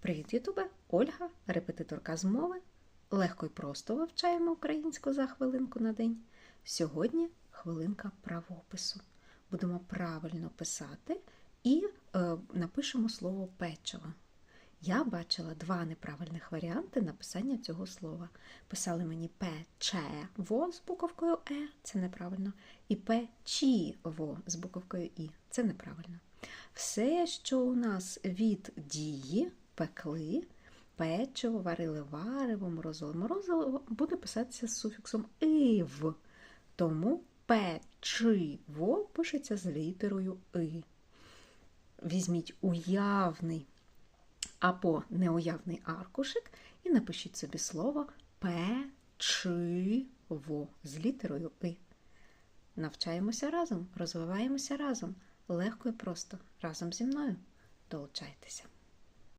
Привіт, Ютубе! Ольга, репетиторка з мови. Легко і просто вивчаємо українську за хвилинку на день. Сьогодні хвилинка правопису. Будемо правильно писати і е, напишемо слово печиво. Я бачила два неправильних варіанти написання цього слова. Писали мені печево з буковкою Е, це неправильно, і печіво з буковкою І, це неправильно. Все, що у нас від дії, пекли, печиво, варили варево, морозило морозиво, буде писатися з суфіксом ив. Тому печиво пишеться з літерою и. Візьміть уявний або неуявний аркушик і напишіть собі слово печиво з літерою и. Навчаємося разом, розвиваємося разом. Легко і просто разом зі мною. Долучайтеся.